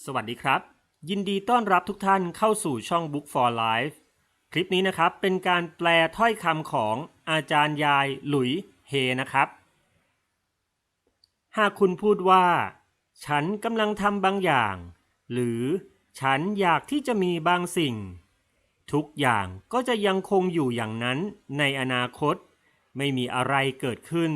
สวัสดีครับ ยินดีต้อนรับทุกท่านเข้าสู่ช่อง Book for Life คลิปนี้นะครับเป็นการแปลถ้อยคำของอาจารย์ยายหลุยเฮนะครับ หากคุณพูดว่า ฉันกำลังทำบางอย่าง หรือฉันอยากที่จะมีบางสิ่ง ทุกอย่างก็จะยังคงอยู่อย่างนั้นในอนาคต ไม่มีอะไรเกิดขึ้น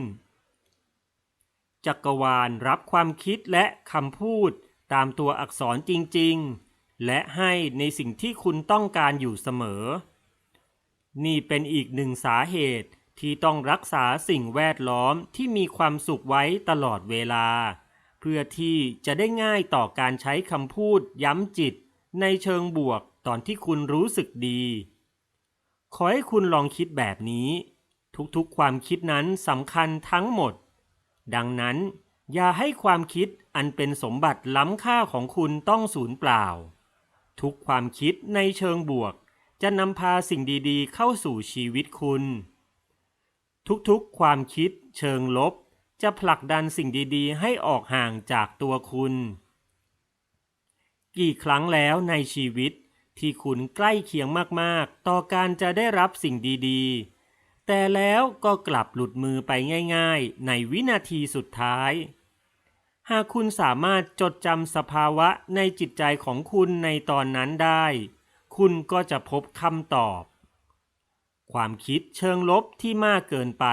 จักรวาลรับความคิดและคำพูด ตามตัวอักษรจริงๆ และให้ในสิ่งที่คุณต้องการอยู่เสมอ นี่เป็นอีกหนึ่งสาเหตุที่ต้องรักษาสิ่งแวดล้อมที่มีความสุขไว้ตลอดเวลา เพื่อที่จะได้ง่ายต่อการใช้คำพูดย้ำจิต ในเชิงบวกตอนที่คุณรู้สึกดี ขอให้คุณลองคิดแบบนี้ ทุกๆความคิดนั้นสำคัญทั้งหมด ดังนั้น อย่าให้ความคิดอันเป็นสมบัติล้ำค่าของคุณต้องสูญเปล่า ทุกความคิดในเชิงบวก จะนำพาสิ่งดีๆ เข้าสู่ชีวิตคุณ ทุกๆ ความคิดเชิงลบ จะผลักดันสิ่งดีๆ ให้ออกห่างจากตัวคุณ กี่ครั้งแล้วในชีวิตที่คุณใกล้เคียงมากๆ ต่อการจะได้รับสิ่งดีๆ แต่แล้วก็กลับหลุดมือไปง่าย ๆ ในวินาทีสุดท้าย หากคุณสามารถจดจำสภาวะในจิตใจของคุณในตอนนั้นได้ คุณก็จะพบคำตอบ ความคิดเชิงลบที่มากเกินไป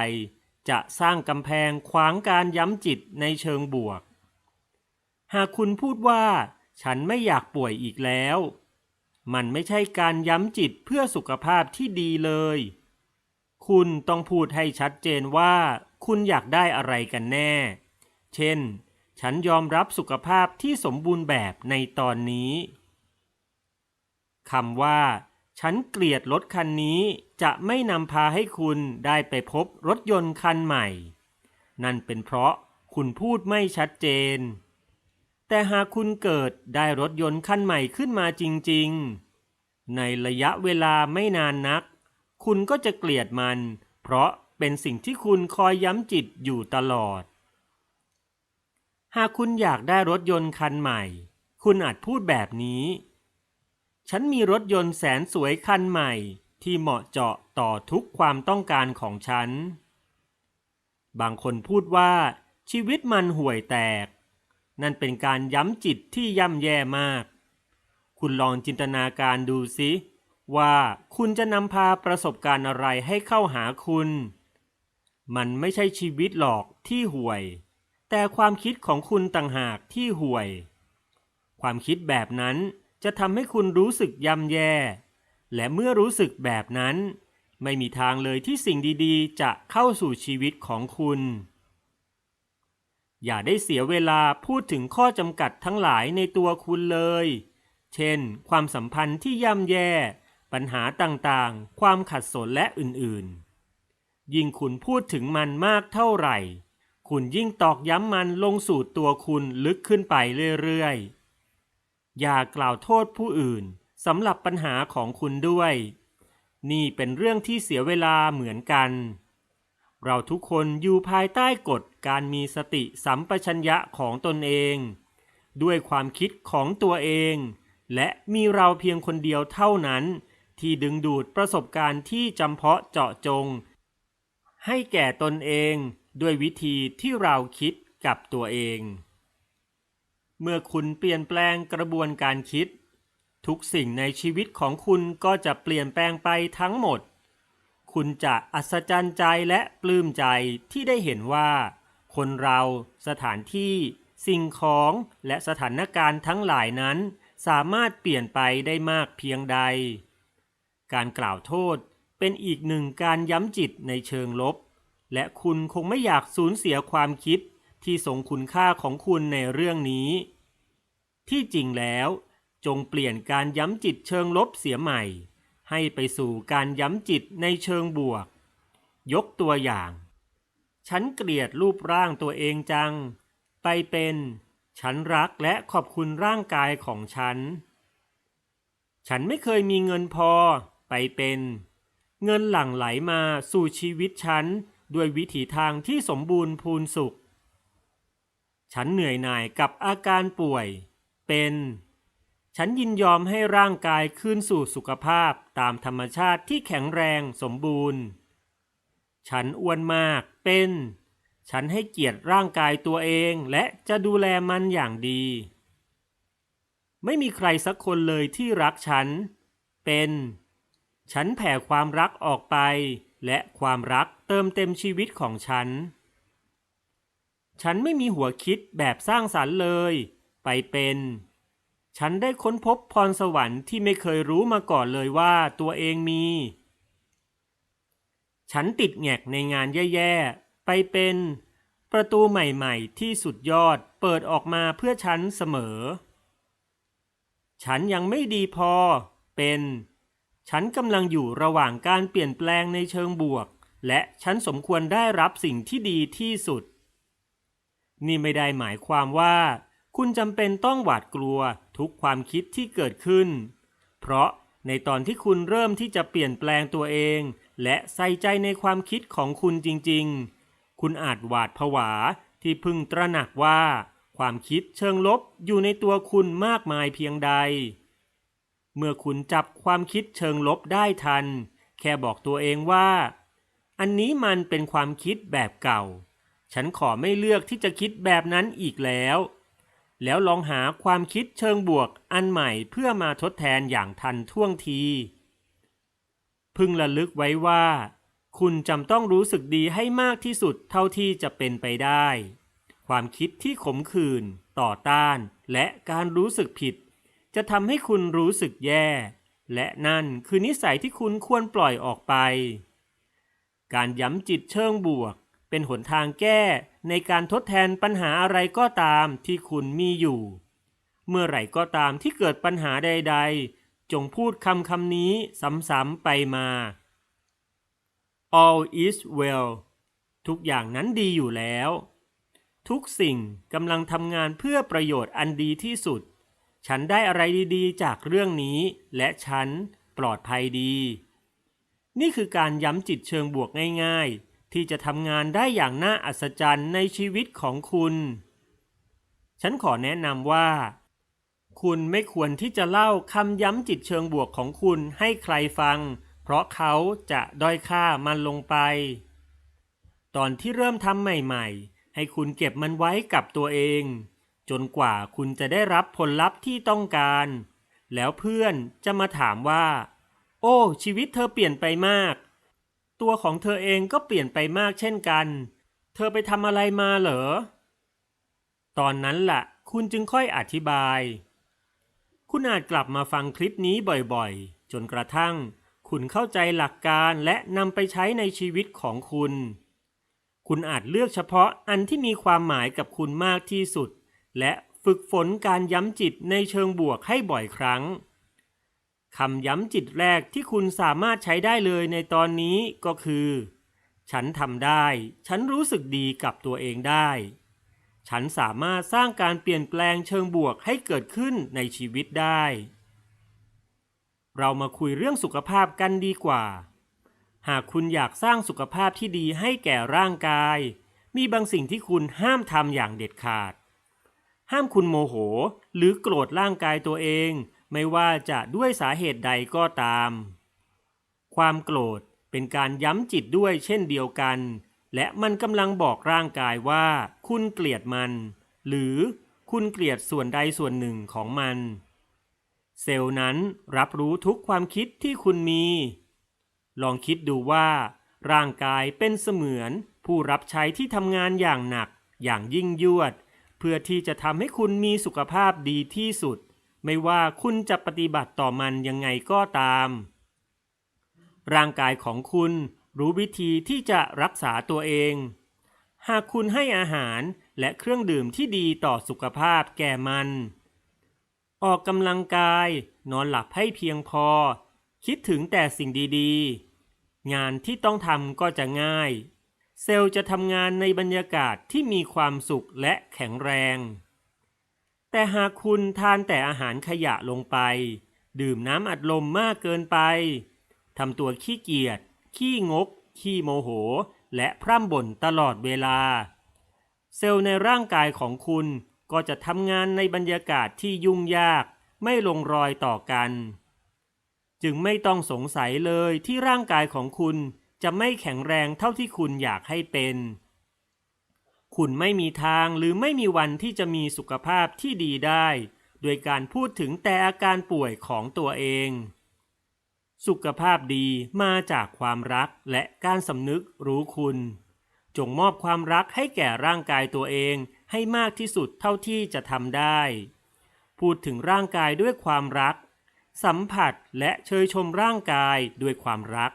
จะสร้างกำแพงขวางการย้ำจิตในเชิงบวก หากคุณพูดว่า ฉันไม่อยากป่วยอีกแล้ว มันไม่ใช่การย้ำจิตเพื่อสุขภาพที่ดีเลย คุณต้องพูดให้ชัดเจนว่า คุณอยากได้อะไรกันแน่ เช่น ฉันยอมรับสุขภาพที่สมบูรณ์แบบในตอนนี้คำว่า ฉันเกลียดรถคันนี้จะไม่นำพาให้คุณได้ไปพบรถยนต์คันใหม่ นั่นเป็นเพราะคุณพูดไม่ชัดเจน แต่หากคุณเกิดได้รถยนต์คันใหม่ขึ้นมาจริง ๆ ในระยะเวลาไม่นานนัก คุณก็จะเกลียดมัน เพราะเป็นสิ่งที่คุณคอยย้ำจิตอยู่ตลอด หากคุณอยากได้รถยนต์คันใหม่ คุณอาจพูดแบบนี้ ฉันมีรถยนต์แสนสวยคันใหม่ที่เหมาะเจาะต่อทุกความต้องการของฉัน บางคนพูดว่า ชีวิตมันห่วยแตก นั่นเป็นการย้ำจิตที่ย่ำแย่มาก คุณลองจินตนาการดูสิว่าคุณจะนำพาประสบการณ์อะไรให้เข้าหาคุณ มันไม่ใช่ชีวิตหรอกที่ห่วย แต่ความคิดของคุณต่างหากที่ห่วย ความคิดแบบนั้นจะทำให้คุณรู้สึกย่ำแย่ และเมื่อรู้สึกแบบนั้น ไม่มีทางเลยที่สิ่งดีๆ จะเข้าสู่ชีวิตของคุณ อย่าได้เสียเวลาพูดถึงข้อจำกัดทั้งหลายในตัวคุณเลย เช่น ความสัมพันธ์ที่ย่ำแย่ ปัญหาต่างๆ ความขัดสนและอื่นๆ ยิ่งคุณพูดถึงมันมากเท่าไหร่ คุณยิ่งตอกย้ำมันลงสู่ตัวคุณลึกขึ้นไปเรื่อยๆ อย่ากล่าวโทษผู้อื่นสำหรับปัญหาของคุณด้วย นี่เป็นเรื่องที่เสียเวลาเหมือนกัน เราทุกคนอยู่ภายใต้กฎการมีสติสัมปชัญญะของตนเอง ด้วยความคิดของตัวเอง และมีเราเพียงคนเดียวเท่านั้น ที่ดึงดูดประสบการณ์ที่จำเพาะเจาะจง ให้แก่ตนเอง ด้วยวิธีที่เราคิดกับตัวเอง เมื่อคุณเปลี่ยนแปลงกระบวนการคิด ทุกสิ่งในชีวิตของคุณก็จะเปลี่ยนแปลงไปทั้งหมด คุณจะอัศจรรย์ใจและปลื้มใจที่ได้เห็นว่า คนเราสถานที่สิ่งของและสถานการณ์ทั้งหลายนั้น สามารถเปลี่ยนไปได้มากเพียงใด การกล่าวโทษเป็นอีกหนึ่งการย้ำจิตในเชิงลบ และคุณคงไม่อยากสูญเสียความคิดที่ทรงคุณค่าของคุณในเรื่องนี้ ที่จริงแล้ว จงเปลี่ยนการย้ำจิตเชิงลบเสียใหม่ ให้ไปสู่การย้ำจิตในเชิงบวก ยกตัวอย่าง ฉันเกลียดรูปร่างตัวเองจัง ไปเป็น ฉันรักและขอบคุณร่างกายของฉัน ฉันไม่เคยมีเงินพอ ไปเป็น เงินหลั่งไหลมาสู่ชีวิตฉัน ด้วยวิถีทางที่สมบูรณ์พูนสุข ฉันเหนื่อยหน่ายกับอาการป่วย เป็น ฉันยินยอมให้ร่างกายคืนสู่สุขภาพตามธรรมชาติที่แข็งแรงสมบูรณ์ ฉันอ้วนมาก เป็น ฉันให้เกียรติร่างกายตัวเองและจะดูแลมันอย่างดี ไม่มีใครสักคนเลยที่รักฉัน เป็น ฉันแผ่ความรักออกไป และความรักเติมเต็มชีวิตของฉัน ฉันไม่มีหัวคิดแบบสร้างสรรค์เลย ไปเป็น ฉันได้ค้นพบพรสวรรค์ที่ไม่เคยรู้มาก่อนเลยว่าตัวเองมี ฉันติดแงกในงานแย่ๆ ไปเป็น ประตูใหม่ๆ ที่สุดยอดเปิดออกมาเพื่อฉันเสมอ ฉันยังไม่ดีพอ เป็น ฉันกำลังอยู่ระหว่างการเปลี่ยนแปลงในเชิงบวก และฉันสมควรได้รับสิ่งที่ดีที่สุด นี่ไม่ได้หมายความว่า คุณจำเป็นต้องหวาดกลัวทุกความคิดที่เกิดขึ้น เพราะในตอนที่คุณเริ่มที่จะเปลี่ยนแปลงตัวเอง และใส่ใจในความคิดของคุณจริง ๆ คุณอาจหวาดผวาที่พึงตระหนักว่า ความคิดเชิงลบอยู่ในตัวคุณมากมายเพียงใด เมื่อคุณจับความคิดเชิงลบได้ทัน แค่บอกตัวเองว่า อันนี้มันเป็นความคิดแบบเก่า ฉันขอไม่เลือกที่จะคิดแบบนั้นอีกแล้ว แล้วลองหาความคิดเชิงบวกอันใหม่เพื่อมาทดแทนอย่างทันท่วงที พึงระลึกไว้ว่า คุณจำต้องรู้สึกดีให้มากที่สุดเท่าที่จะเป็นไปได้ ความคิดที่ขมขื่นต่อต้าน และการรู้สึกผิด จะทำให้คุณรู้สึกแย่ และนั่นคือนิสัยที่คุณควรปล่อยออกไป การย้ำจิตเชิงบวก เป็นหนทางแก้ในการทดแทนปัญหาอะไรก็ตามที่คุณมีอยู่ เมื่อไหร่ก็ตามที่เกิดปัญหาใด ๆ จงพูดคำคำนี้ซ้ำๆไปมา all is well ทุกอย่างนั้นดีอยู่แล้ว ทุกสิ่งกำลังทำงานเพื่อประโยชน์อันดีที่สุด ฉันได้อะไรดีๆ จากเรื่องนี้ และฉันปลอดภัยดี นี่คือการย้ำจิตเชิงบวกง่ายๆ ที่จะทำงานได้อย่างน่าอัศจรรย์ในชีวิตของคุณ ฉันขอแนะนำว่า คุณไม่ควรที่จะเล่าคำย้ำจิตเชิงบวกของคุณให้ใครฟัง เพราะเขาจะด้อยค่ามันลงไป ตอนที่เริ่มทำใหม่ๆ ให้คุณเก็บมันไว้กับตัวเอง จนกว่าคุณจะได้รับผลลัพธ์ที่ต้องการ แล้วเพื่อนจะมาถามว่า โอ้ ชีวิตเธอเปลี่ยนไปมาก ตัวของเธอเองก็เปลี่ยนไปมากเช่นกัน เธอไปทำอะไรมาเหรอ ตอนนั้นล่ะ คุณจึงค่อยอธิบาย คุณอาจกลับมาฟังคลิปนี้บ่อยๆ จนกระทั่ง คุณเข้าใจหลักการและนำไปใช้ในชีวิตของคุณ คุณอาจเลือกเฉพาะอันที่มีความหมายกับคุณมากที่สุด และฝึกฝนการย้ำจิตในเชิงบวกให้บ่อยครั้งคำย้ำจิตแรกที่คุณสามารถใช้ได้เลยในตอนนี้ก็คือ ฉันทำได้ ฉันรู้สึกดีกับตัวเองได้ ฉันสามารถสร้างการเปลี่ยนแปลงเชิงบวกให้เกิดขึ้นในชีวิตได้ เรามาคุยเรื่องสุขภาพกันดีกว่า หากคุณอยากสร้างสุขภาพที่ดีให้แก่ร่างกาย มีบางสิ่งที่คุณห้ามทำอย่างเด็ดขาด ห้ามคุณโมโห หรือโกรธร่างกายตัวเอง ไม่ว่าจะด้วยสาเหตุใดก็ตาม ความโกรธเป็นการย้ำจิตด้วยเช่นเดียวกัน และมันกำลังบอกร่างกายว่า คุณเกลียดมัน หรือคุณเกลียดส่วนใดส่วนหนึ่งของมัน เซลล์นั้นรับรู้ทุกความคิดที่คุณมี ลองคิดดูว่า ร่างกายเป็นเสมือนผู้รับใช้ที่ทำงานอย่างหนักอย่างยิ่งยวด พื่อที่จะทำให้คุณมีสุขภาพดีที่สุด ไม่ว่าคุณจะปฏิบัติต่อมันยังไงก็ตาม ร่างกายของคุณรู้วิธีที่จะรักษาตัวเอง หากคุณให้อาหารและเครื่องดื่มที่ดีต่อสุขภาพแก่มัน ออกกำลังกาย นอนหลับให้เพียงพอ คิดถึงแต่สิ่งดีๆ งานที่ต้องทำก็จะง่าย เซลล์จะทำงานในบรรยากาศที่มีความสุขและแข็งแรง แต่หากคุณทานแต่อาหารขยะลงไป ดื่มน้ำอัดลมมากเกินไปทำตัวขี้เกียจ ขี้งก ขี้โมโห และพร่ำบ่นตลอดเวลา เซลล์ในร่างกายของคุณก็จะทำงานในบรรยากาศที่ยุ่งยากไม่ลงรอยต่อกัน จึงไม่ต้องสงสัยเลยที่ร่างกายของคุณ จะไม่แข็งแรงเท่าที่คุณอยากให้เป็น คุณไม่มีทางหรือไม่มีวันที่จะมีสุขภาพที่ดีได้ โดยการพูดถึงแต่อาการป่วยของตัวเอง สุขภาพดีมาจากความรักและการสำนึกรู้คุณ จงมอบความรักให้แก่ร่างกายตัวเองให้มากที่สุดเท่าที่จะทำได้ พูดถึงร่างกายด้วยความรัก สัมผัสและเชยชมร่างกายด้วยความรัก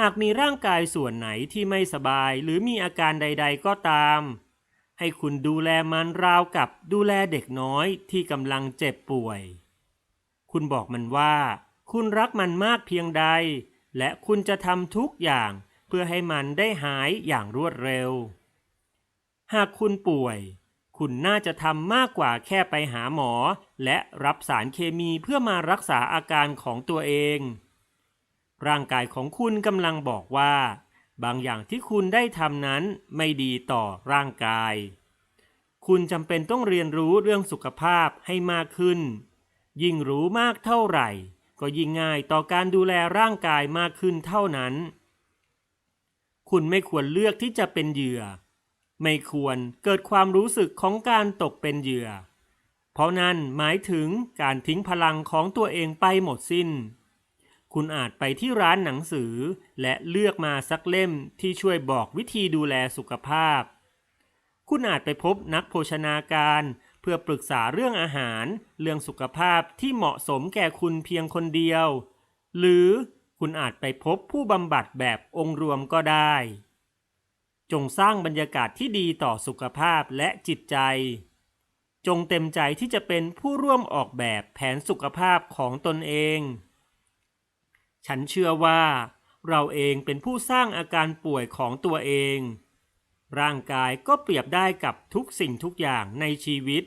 หากมีร่างกายส่วนไหนที่ไม่สบายหรือมีอาการใด ๆ ก็ตาม ให้คุณดูแลมันราวกับดูแลเด็กน้อยที่กำลังเจ็บป่วย คุณบอกมันว่า คุณรักมันมากเพียงใด และคุณจะทำทุกอย่างเพื่อให้มันได้หายอย่างรวดเร็ว หากคุณป่วย คุณน่าจะทำมากกว่าแค่ไปหาหมอ และรับสารเคมีเพื่อมารักษาอาการของตัวเอง ร่างกายของคุณกำลังบอกว่า บางอย่างที่คุณได้ทำนั้นไม่ดีต่อร่างกาย คุณจำเป็นต้องเรียนรู้เรื่องสุขภาพให้มากขึ้น ยิ่งรู้มากเท่าไหร่ ก็ยิ่งง่ายต่อการดูแลร่างกายมากขึ้นเท่านั้น คุณไม่ควรเลือกที่จะเป็นเหยื่อ ไม่ควรเกิดความรู้สึกของการตกเป็นเหยื่อ เพราะนั่นหมายถึงการทิ้งพลังของตัวเองไปหมดสิ้น คุณอาจไปที่ร้านหนังสือ และเลือกมาสักเล่มที่ช่วยบอกวิธีดูแลสุขภาพ คุณอาจไปพบนักโภชนาการ เพื่อปรึกษาเรื่องอาหาร เรื่องสุขภาพที่เหมาะสมแก่คุณเพียงคนเดียว หรือคุณอาจไปพบผู้บำบัดแบบองค์รวมก็ได้ จงสร้างบรรยากาศที่ดีต่อสุขภาพและจิตใจ จงเต็มใจที่จะเป็นผู้ร่วมออกแบบแผนสุขภาพของตนเอง ฉันเชื่อว่าเราเองเป็นผู้สร้างอาการป่วยของตัวเอง ร่างกายก็เปรียบได้กับทุกสิ่งทุกอย่างในชีวิต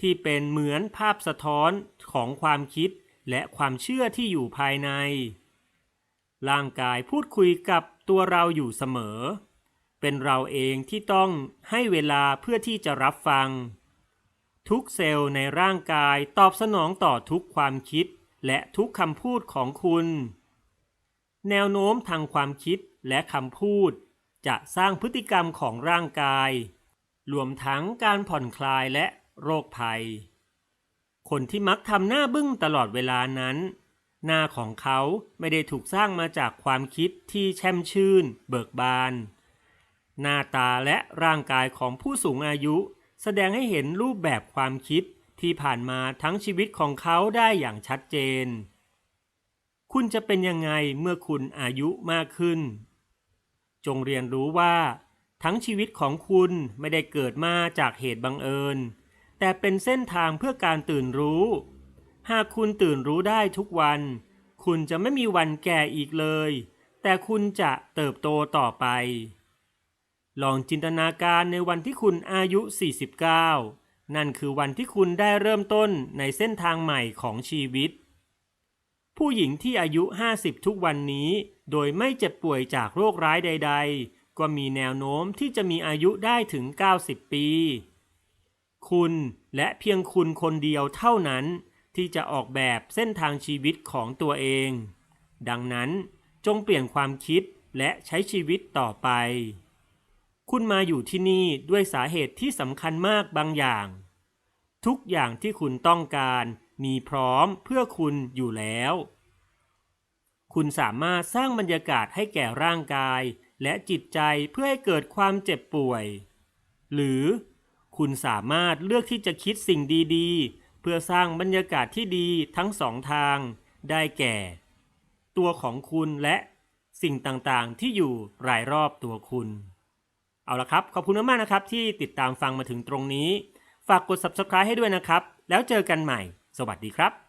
ที่เป็นเหมือนภาพสะท้อนของความคิดและความเชื่อที่อยู่ภายใน ร่างกายพูดคุยกับตัวเราอยู่เสมอ เป็นเราเองที่ต้องให้เวลาเพื่อที่จะรับฟัง ทุกเซลล์ในร่างกายตอบสนองต่อทุกความคิดและทุกคำพูดของคุณ แนวโน้มทางความคิดและคำพูด จะสร้างพฤติกรรมของร่างกาย รวมทั้งการผ่อนคลายและโรคภัย คนที่มักทำหน้าบึ้งตลอดเวลานั้น หน้าของเขาไม่ได้ถูกสร้างมาจากความคิดที่แช่มชื่น เบิกบาน หน้าตาและร่างกายของผู้สูงอายุ แสดงให้เห็นรูปแบบความคิดที่ผ่านมาทั้งชีวิตของเขาได้อย่างชัดเจน คุณจะเป็นยังไงเมื่อคุณอายุมากขึ้น จงเรียนรู้ว่า ทั้งชีวิตของคุณไม่ได้เกิดมาจากเหตุบังเอิญ แต่เป็นเส้นทางเพื่อการตื่นรู้ หากคุณตื่นรู้ได้ทุกวัน คุณจะไม่มีวันแก่อีกเลย แต่คุณจะเติบโตต่อไป ลองจินตนาการในวันที่คุณอายุ 49 นั่นคือวันที่คุณได้เริ่มต้นในเส้นทางใหม่ของชีวิต ผู้หญิงที่อายุ 50 ทุกวันนี้ โดยไม่เจ็บป่วยจากโรคร้ายใด ๆ ก็มีแนวโน้มที่จะมีอายุได้ถึง 90 ปี คุณและเพียงคุณคนเดียวเท่านั้น ที่จะออกแบบเส้นทางชีวิตของตัวเอง ดังนั้นจงเปลี่ยนความคิดและใช้ชีวิตต่อไป คุณมาอยู่ที่นี่ด้วยสาเหตุที่สำคัญมากบางอย่าง ทุกอย่างที่คุณต้องการ มีพร้อมเพื่อคุณอยู่แล้ว คุณสามารถสร้างบรรยากาศให้แก่ร่างกาย และจิตใจเพื่อให้เกิดความเจ็บป่วย หรือคุณสามารถเลือกที่จะคิดสิ่งดีๆ เพื่อสร้างบรรยากาศที่ดีทั้งสองทาง ได้แก่ ตัวของคุณและสิ่งต่างๆ ที่อยู่รายรอบตัวคุณ เอาละครับ ขอบคุณมากๆนะครับที่ติดตามฟังมาถึงตรงนี้ ฝากกด subscribe ให้ด้วยนะครับ แล้วเจอกันใหม่ สวัสดีครับ